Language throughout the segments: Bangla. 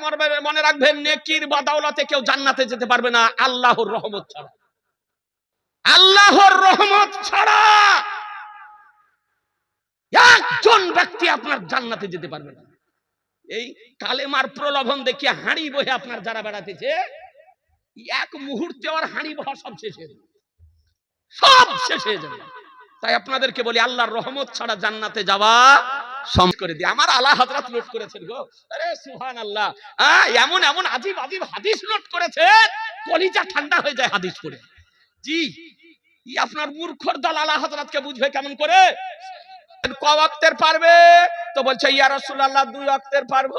মনে- মনে রাখবেন, নেকির বাদাওলাতে কেউ জান্নাতে যেতে পারবে না, আল্লাহর রহমত ছাড়া। আল্লাহর রহমত ছাড়া একজন ব্যক্তি আপনার জান্নাতে যেতে পারবে না। এই কালেমার প্রলোভন দেখিয়ে হাঁড়ি বহে আপনার যারা বেড়াতেছে এক মুহূর্তে ওর হাঁড়ি বহা সব শেষ হয়ে যাবে। সব শেষ হয়ে যাবে। তাই আপনাদেরকে বলি, আল্লাহর রহমত ছাড়া জান্নাতে যাওয়া করে আমার আল্লাহ হাজরাত নোট করেছেন গো। আরে সুহান আল্লাহ এমন এমন আজিব আজিব হাদিস নোট করেছে কলিজা ঠান্ডা হয়ে যায় হাদিস পড়ে। জি আপনার মূর্খর দল আল্লাহ হাজরাতকে বুঝবে কেমন করে? ক ওয়াক্তের পারবে? তো বলছে, ইয়া রাসূলুল্লাহ, দুই অক্তের পারব।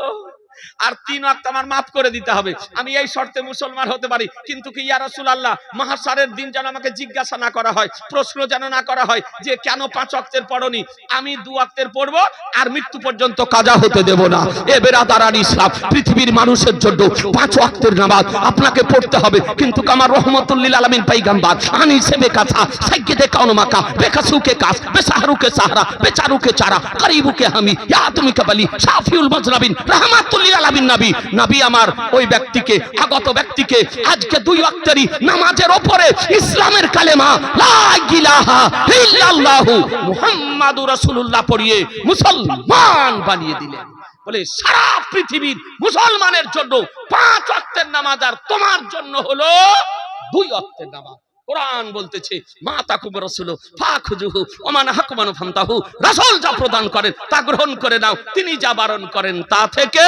আর তিন ওয়াক্ত আমার মাফ করে দিতে হবে। আমি এই শর্তে মুসলমান হতে পারি। কিন্তু কি ইয়া রাসূলুল্লাহ মাহশারের দিন যেন আমাকে জিজ্ঞাসা না করা হয়, প্রশ্ন যেন না করা হয় যে কেন পাঁচ ওয়াক্তের পড়নি? আমি দু ওয়াক্তের পড়ব আর মৃত্যু পর্যন্ত কাজা হতে দেব না। এ বেরাদারান ইসলাম পৃথিবীর মানুষের জন্য পাঁচ ওয়াক্তের নামাজ আপনাকে পড়তে হবে। কিন্তু আমার রহমতুল্লিল আলামিন পাইগাম্বার আনি সেবে কাউনো মাকা, বেকাসুকে কাস, বেসাহরুকে সাহরা, বেচারুকে চারা করিবুকে হামি, ইয়া তুমি কাবালি শাফিউল মাজরাবিন আমার ওই ব্যক্তিকে, আগত ব্যক্তিকে আজকে দুই ওয়াক্তেরই নামাজের উপরে ইসলামের পড়িয়ে মুসলমান বানিয়ে দিলেন। বলে সারা পৃথিবীর মুসলমানের জন্য পাঁচ ওয়াক্তের নামাজ আর তোমার জন্য হলো দুই ওয়াক্তের নামাজ। কোরআন বলতেছে, মা তাকুব রসুল ফাখুজুহু ওমান হাকুমানু ফান্তাহু। রাসূল যা প্রদান করেন তা গ্রহণ করে নাও, তিনি যা বারণ করেন তা থেকে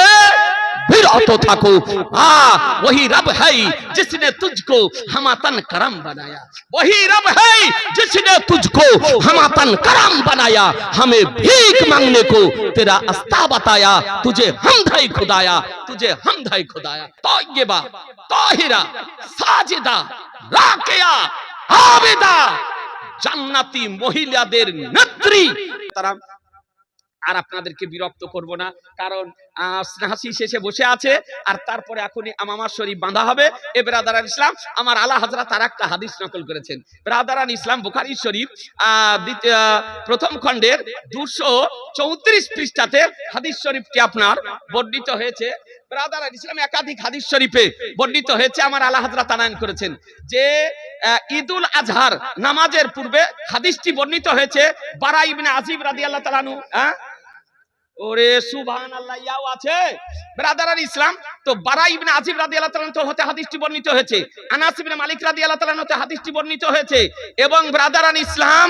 বিরত থাকো আ वही रब है जिसने तुझको हमातन करम बनाया वही रब है जिसने तुझको हमातन करम बनाया हमें भीख मांगने को तेरा अस्ता बताया तुझे हमद है खुदाया तुझे हमद है खुदाया तौयबा ताहिरा साजिदा রাকেয়া আবেদা জান্নাতি মহিলাদের নেত্রী তারা আর আপনাদেরকে বিরক্ত করব না কারণ আহ, হাসি শেষে বসে আছে আর তারপরে এখনই আমামার শরীফ বাঁধা হবে। এ বেরাদারান ইসলাম, আমার আলা হাজরা তার একটা হাদিস নকল করেছেন। বেরাদারান ইসলাম বুখারি শরীফ প্রথম খণ্ডের দুশো চৌত্রিশ পৃষ্ঠাতে হাদিস শরীফটি আপনার বর্ণিত হয়েছে। ব্রাদার ইসলাম একাধিক হাদিস শরীফে বর্ণিত হয়েছে, আমার আল্লাহ হাজরা তানায়ন করেছেন। যে ঈদুল আজহার নামাজের পূর্বে হাদিসটি বর্ণিত হয়েছে, বারা ইবনে আজিব রাদিয়াল্লাহু তাআলা আনহু হ্যাঁ ওরে সুবহান আল্লাহ ইয়াও আছে। ইসলাম, তো বারা ইবনে রাদিয়াল্লাহু তাআলা হতে হাদিসটি বর্ণিত হয়েছে। আনাস ইবনে মালিক রাদিয়াল্লাহু তাআলা হতে হাদিসটি বর্ণিত হয়েছে। এবং ইসলাম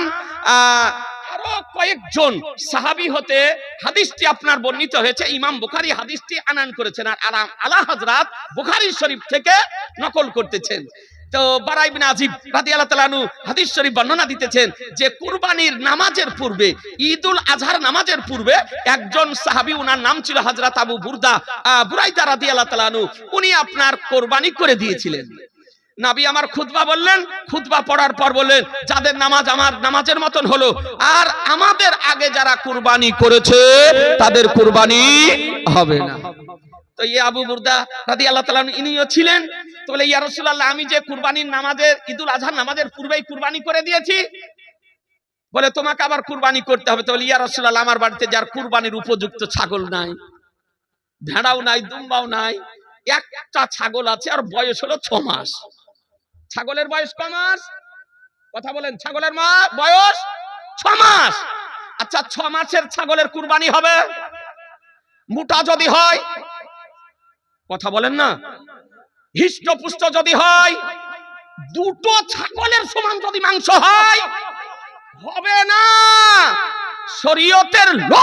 আরও কয়েকজন সাহাবী হতে হাদিসটি আপনার বর্ণিত হয়েছে। ইমাম বুখারী হাদিসটি আনান করেছেন আর আলা হযরত বুখারী শরীফ থেকে নকল করতেছেন। তো বারা ইবনে আজিব রাদিয়াল্লাহু তাআলা আনহু হাদিস শরীফ বর্ণনা দিতেছেন যে কুরবানির নামাজের পূর্বে, ঈদুল আজহার নামাজের পূর্বে একজন সাহাবী, উনার নাম ছিল হযরত আবু বুরদা বুরাইদা রাদিয়াল্লাহু তাআলা আনহু, উনি আপনার কোরবানি করে দিয়েছিলেন। নাবি আমার খুতবা বললেন, খুতবা পড়ার পর বললেন, যাদের নামাজ আমার নামাজের মতন হলো, আর আমাদের আগে যারা কুরবানি করেছে, তাদের কুরবানি হবে না। তো ইয়ে আবু বুরদা রাদি আল্লাহ তালা ইনিও ছিলেন। তো বলে, ইয়া রাসূলুল্লাহ, আমি যে কুরবানির নামাজের, ঈদুল আজহার নামাজের পূর্বেই কুরবানি করে দিয়েছি। বলে, তোমাকে আবার কুরবানি করতে হবে। তো বলে, ইয়া রাসূলুল্লাহ, আমার বাড়িতে যার কুরবানির উপযুক্ত ছাগল নাই, ভেড়াও নাই, দুম্বাও নাই, একটা ছাগল আছে, আর বয়স হলো ছ মাস। ছাগলের বয়স ক মাস? কথা বলেন, ছাগলের মা, বয়স ছ মাস। আচ্ছা ছ মাসের ছাগলের কুরবানি হবে? মোটা যদি হয় কথা বলেন না। হৃষ্টপুষ্ট যদি হয়, দুটো ছাগলের সমান যদি মাংস হয়, হবে না। শরীয়তের ল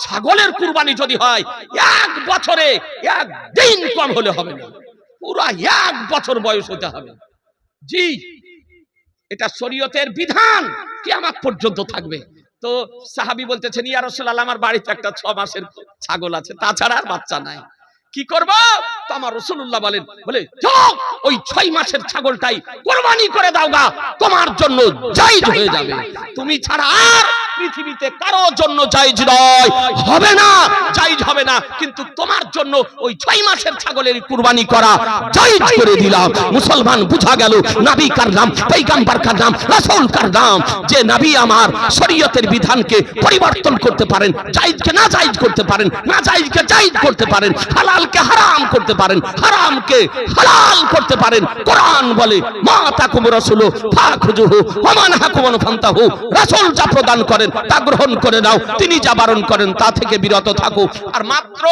ছাগলের কুরবানি যদি হয়, এক বছরে এক দিন কম হলে হবে না। পুরা এক বছর বয়স হতে হবে। জি, এটা শরীয়তের বিধান। কি আমার পর্যন্ত থাকবে। তো সাহাবি বলতেছেন, ইয়া রাসূলুল্লাহ, আমার বাড়িতে একটা ছ মাসের ছাগল আছে, তাছাড়া আর বাচ্চা নাই। কি করব? তো আমার রসুল্লাহ বলেন, বলে ওই ছয় মাসের ছাগলটাই কোরবানি করে দাও গা, তোমার জন্য যাই হয়ে যাবে। তুমি ছাড়া আর পৃথিবীতে কারও জন্য জায়েজ নয়। হবে না, জায়েজ হবে না। কিন্তু তোমার জন্য ওই ছয় মাসের ছাগলের কুরবানি করা জায়েজ করে দিলাম। মুসলমান বুঝা গেল, নবী কার নাম পয়গম্বর কার নাম রাসূল কার নাম যে নবী আমার শরীয়তের বিধানকে পরিবর্তন করতে পারেন, জায়েজকে না জায়েজ করতে পারেন, না জায়েজকে জায়েজ করতে পারেন হালাল হালালকে হারাম করতে পারেন, হারামকে হালাল করতে পারেন। কোরআন বলে, মা তাকুম রাসূল ফাখুজুহু ওয়া মান হাকুমান ফান্তাহু। রাসূল যা প্রদান করেন, তা গ্রহণ করে নাও, তিনি যা বারণ করেন, তা থেকে বিরত থাকো। আর মাত্র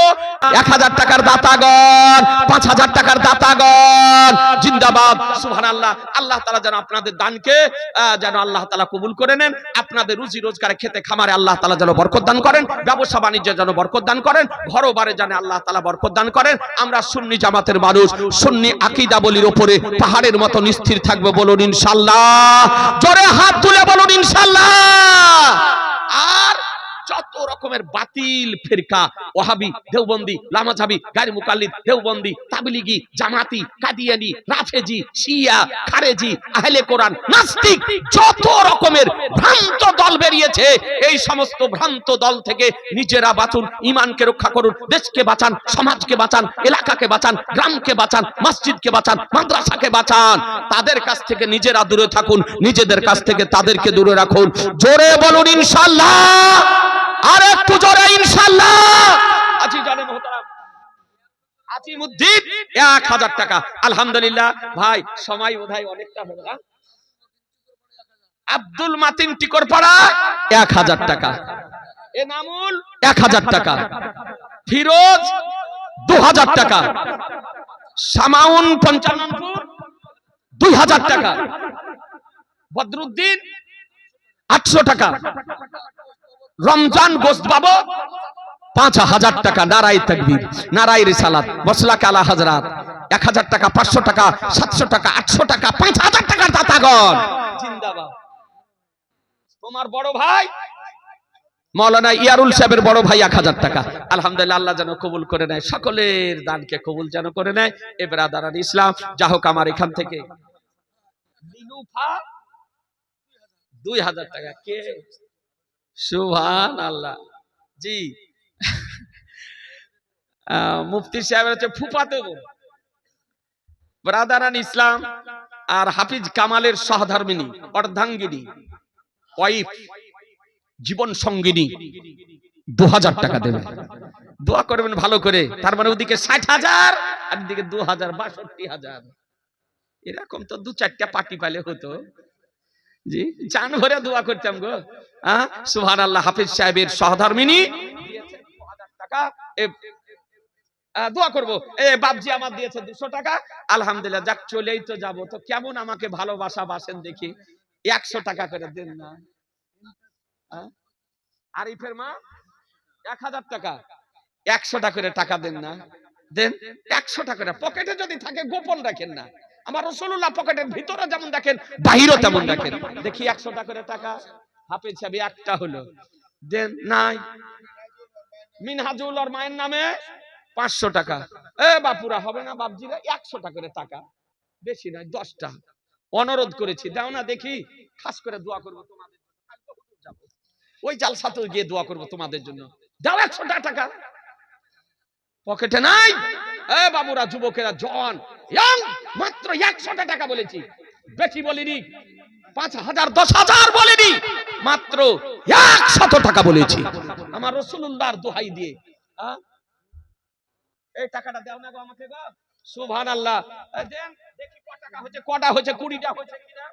1000 টাকার দাতাগণ 5000 টাকার দাতাগণ, জিন্দাবাদ, সুবহানাল্লাহ। আল্লাহ তাআলা যেন আপনাদের দানকে যেন আল্লাহ তাআলা কবুল করে নেন, আপনাদের রুজি রোজগারে, খেতে খামারে আল্লাহ তাআলা যেন বরকত দান করেন, ব্যবসা বাণিজ্যে যেন বরকত দান করেন, ঘরবারে যেন আল্লাহ তাআলা বরকত দান করেন। আমরা সুন্নি জামাতের মানুষ, সুন্নি আকিদা বলির ওপরে পাহাড়ের মতো নিস্থির থাকবে বলুন ইনশাল্লাহ। জোরে হাত তুলে বলুন যত রকমের বাতিল ফিরকা ওহাবি দেওবন্দি লামাজাবি গায়ের মুকাল্লিদ, দেওবন্দি, তাবলিগি, জামাতি, কাদিয়ানি, রাফেজি, শিয়া, খারেজি, আহলে কোরআন, নাস্তিক, যত রকমের ভ্রান্ত দল বেরিয়েছে, এই সমস্ত ভ্রান্ত দল থেকে নিজেরা বাঁচুন ইমানকে রক্ষা করুন, দেশকে বাঁচান, সমাজকে বাঁচান, এলাকাকে বাঁচান, গ্রামকে বাঁচান, মসজিদকে বাঁচান, মাদ্রাসাকে বাঁচান, তাদের কাছ থেকে নিজেরা দূরে থাকুন, নিজেদের কাছ থেকে তাদেরকে দূরে রাখুন। জোরে বলুন, ইনশাআল্লাহ! আর একটু জোরে আজিমুদ্দিন এক হাজার টাকা। আলহামদুলিল্লাহ। ভাই, সময় বোধহয় অনেকটা হলো আব্দুল মাতিন টিকর পাড়া, এক হাজার টাকা। এনামুল এক হাজার টাকা। ফিরোজ, দু হাজার টাকা। সামাউন, পঞ্চাননপুর দুই হাজার টাকা। বদরুদ্দিন, আটশো টাকা। রমজান গোস্ত বাবু পাঁচ হাজার টাকা নারাই তকবীর নারাই রিসালাত, মশলা কালা হাজরাত, এক হাজার টাকা পাঁচশো টাকা, সাতশো টাকা, আটশো টাকা, পাঁচ হাজার টাকার দাতাগণ। তোমার বড় ভাই, মৌলানা ইয়ারুল সাহেবের বড় ভাই এক হাজার টাকা। আলহামদুলিল্লাহ, আল্লাহ যেন কবুল করে নেয়, সকলের দানকে কবুল যেন করে নেয়। এ বেরাদারান ইসলাম, যা হোক আমার এখান থেকে। দুই হাজার টাকা, কে? সুভান আল্লাহ জি মুফতি সাহেবের হচ্ছে বোন। ব্রাদারান ইসলাম আর হাফিজ কামালের সহধর্মিনী, অর্ধাঙ্গিনী, ওয়াইফ, জীবন সঙ্গিনী দু হাজার টাকা দেবে। দোয়া করবেন ভালো করে, তার মানে ওদিকে ষাট হাজার, আর এদিকে দু হাজার বাষট্টি হাজার। এরকম তো দু চারটা পার্টি পালে হতো। জি? চান ভরে দোয়া করতাম গো। হ্যাঁ সুহান আল্লাহ হাফিজ সাহেবের সহধর্মিনী। টাকা দোয়া করব। এ, বাপজি আমার দিয়েছে দুশো টাকা। আলহামদুলিল্লাহ, যাক, চলেই তো যাব। তো কেমন আমাকে ভালোবাসা বাসেন দেখি। একশো টাকা করে দেন না? আরিফের মা, এক হাজার টাকা। একশো টাকা করে টাকা দেন না। দেন, একশো টাকা করে। পকেটে যদি থাকে, গোপন রাখেন না। আমার রসুল্লাহ পকেটের ভিতরে যেমন দেখেন বাহিরও তেমন দেখেন। দেখি একশো করে টাকা। হাফেজ সাহেব একটা হলো। দেন নাই। মিনহাজুল ওর মায়ের নামে পাঁচশো টাকা। এ বাপুরা হবে না বাপজিরা একশো টাকা করে টাকা। বেশি নয় দশটা অনুরোধ করেছি দাও না দেখি খাস করে দোয়া করব তোমাদের ওই জালসাতেও গিয়ে দোয়া করব তোমাদের জন্য। দাও একশো টাকা। পকেটে নাই। এ বাবুরা যুবকেরা জন ইয়াং মাত্র একশো টাকা বলেছি। বেশি বলিনি, পাঁচ হাজার, দশ হাজার বলিনি, মাত্র একশত টাকা বলেছি। আমার রসুল্লাহর দোহাই দিয়ে? এই টাকাটা না গো আমাকে গো। সুবহান আল্লাহ দেখি টাকা হচ্ছে কটা হচ্ছে কুড়িটা হচ্ছে কিনা?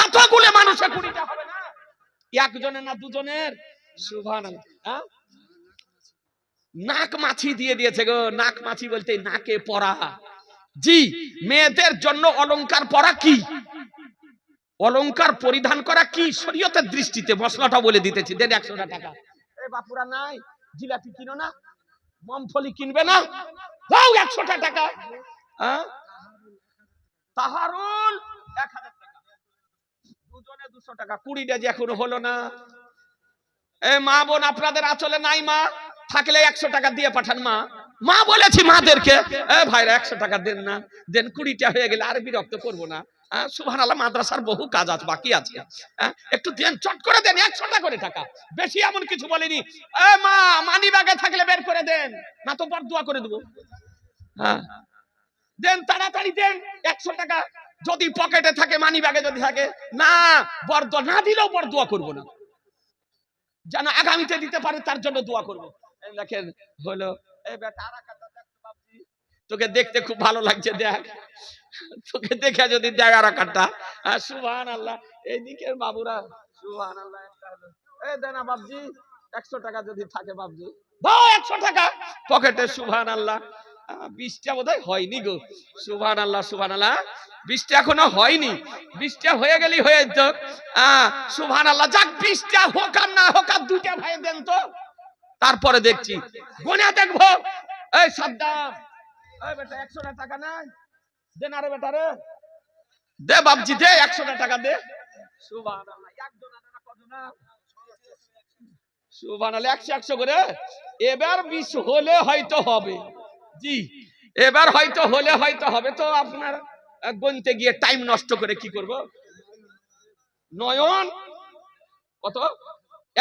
এতগুলো মানুষে কুড়িটা হবে না? একজনের না দুজনের? সুবহান আল্লাহ? নাক মাছি দিয়ে দিয়েছে গো, নাক মাছি বলতে নাকে পরা। জি, মেয়েদের জন্য অলংকার পরা কি? অলংকার পরিধান করা কি? শরীয়তের দৃষ্টিতে মশলাটা বলে দিতেছি, দেন একশো টাকা। বাপুরা নাই, জিলাপি কিনো না, মমফলি কিনবে না? দাও একশো টাকা? তাহারুল, এক হাজার টাকা। দুজনে দুশো টাকা, কুড়িটা যে এখনও হলো না। এ মা বোন, আপনাদের আচলে নাই মা? থাকলে একশো টাকা দিয়ে পাঠান মা। মা বলেছি মাদেরকে ভাইরা একশো টাকা দেন না দেন কুড়িটা হয়ে গেলে আর বিরক্ত করব না। সুভান আল্লাহ মাদ্রাসার বহু কাজ আছে বাকি আছে। হ্যাঁ, একটু দেন চট করে দেন একশো টাকা করে টাকা। বেশি এমন কিছু বলিনি। মা মানি ব্যাগে থাকলে বের করে দেন না তো বর দোয়া করে দেবো। হ্যাঁ দেন তাড়াতাড়ি দেন একশো টাকা। যদি পকেটে থাকে মানি ব্যাগে যদি থাকে না বরদ না দিলেও বর দোয়া করব না। যেন আগামীতে দিতে পারে তার জন্য দোয়া করব। দেখেন হলো দেখ। তোকে দেখতে খুব ভালো লাগছে দেখ। তোকে দেখে যদি দেয় আর কাটা সুভান আল্লাহ এইদিকের বাবুরা সুভান আল্লাহ দেনা বাবজি একশো টাকা যদি থাকে বাবজি দাও একশো টাকা। পকেটে সুভান আল্লাহ আহ, বৃষ্টিটা বোধ হয়নি গো। সুভান আল্লাহ সুভান আল্লাহ বৃষ্টি এখনও হয়নি। বৃষ্টি হয়ে গেলি হয়ে যেত আহ, সুভান আল্লাহ যাক বৃষ্টি হোক আর না হোক আর দুইটা ভাই দেন তো। তারপরে দেখছি। গোনা দেখব। এই সাদ্দাম এই বেটা একশো টাকা নাই। দে না রে বেটা রে। দে বাপজি দে একশো টাকা দে। সুবহানাল্লাহ একজন না কজন না সুবহানাল্লাহ একশো একশো করে। এবার হলে হয়তো হবে। জি এবার হয়তো হলে হয়তো হবে। তো আপনার গণতে গিয়ে টাইম নষ্ট করে কি করব? নয়ন কত?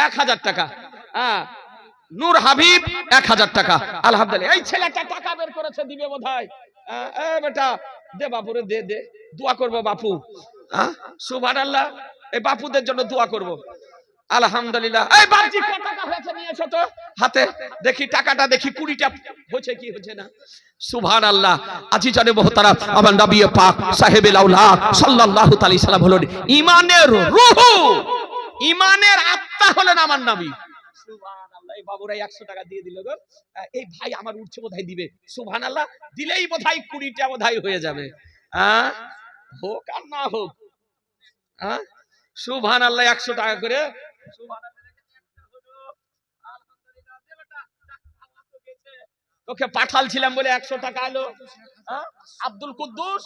এক হাজার টাকা। হ্যাঁ নূর হাবিব, এক হাজার টাকা। আলহামদুলিল্লাহ। এই ছেলেটা টাকা বের করেছে, দিবে বোধ হয় বেটা, দে বাপুরে, দে দে। দোয়া করব বাপু। হ্যাঁ সুভান আল্লাহ এই বাপুদের জন্য দোয়া করব। আলহামদুলিল্লাহ। ইমানের আত্মা হলেন আমার নবী। এই বাবুরা 100 টাকা দিয়ে দিল গো। এই ভাই আমার উঠছে বোধহয় দিবে। সুবহানাল্লাহ, দিলেই বোধহয় কুড়িটা বোধহয় হয়ে যাবে। হ্যাঁ হোক আর না হোক। হ্যাঁ সুবহানাল্লাহ 100 টাকা করে। তোকে পাঠালছিলাম বলে একশো টাকা হ্যাঁ? আব্দুল কুদ্দুস,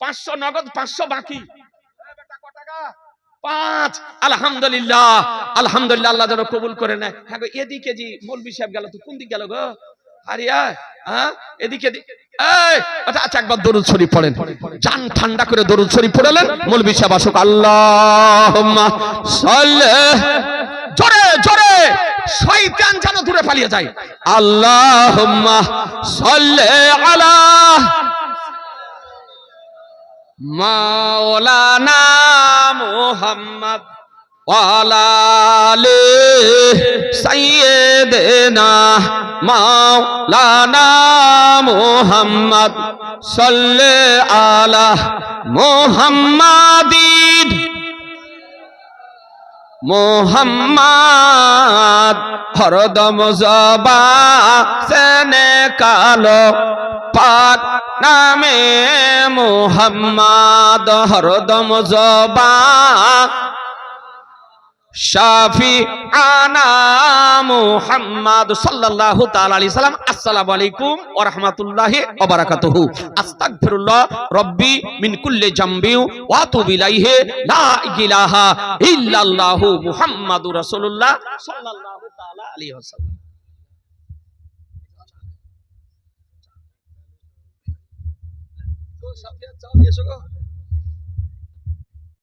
পাঁচশো নগদ, পাঁচশো বাকি? পাঁচ। আলহামদুলিল্লাহ। আলহামদুলিল্লাহ আল্লাহ যেন কবুল করে নেয়। হ্যাঁ এদিকে জি মৌলবি সাহেব গেল তো কোন দিক গেল গো? আরে আয়, হ্যাঁ? এদিকে আচ্ছা আচ্ছা একবার দরুদ ঠান্ডা করে দরুদ শরীফ আসুক যেন দূরে পালিয়ে যায়। সাল্লি আলা মাওলানা মোহাম্মদ ওয়ালালে আলি সাইয়্যিদিনা মাওলানা মোহাম্মদ সাল্লে আলা মুহাম্মাদিন মোহাম্মদ হরদম জবা সেনে কালো পাক নামে মোহাম্মদ হরদম জবা শাফি আনা মুহাম্মদ সাল্লাল্লাহু তাআলা আলাইহি সাল্লাম, আসসালামু আলাইকুম ওয়া রাহমাতুল্লাহি ওয়া বারাকাতুহু। আস্তাগফিরুল্লাহ রব্বি মিন কুল্লি জামবি ওয়া আতুবু ইলাইহি। লা ইলাহা ইল্লাল্লাহু মুহাম্মাদুর রাসূলুল্লাহ সাল্লাল্লাহু তাআলা আলাইহি ওয়াসাল্লাম। তো সাফিয়া চাও এসো গো।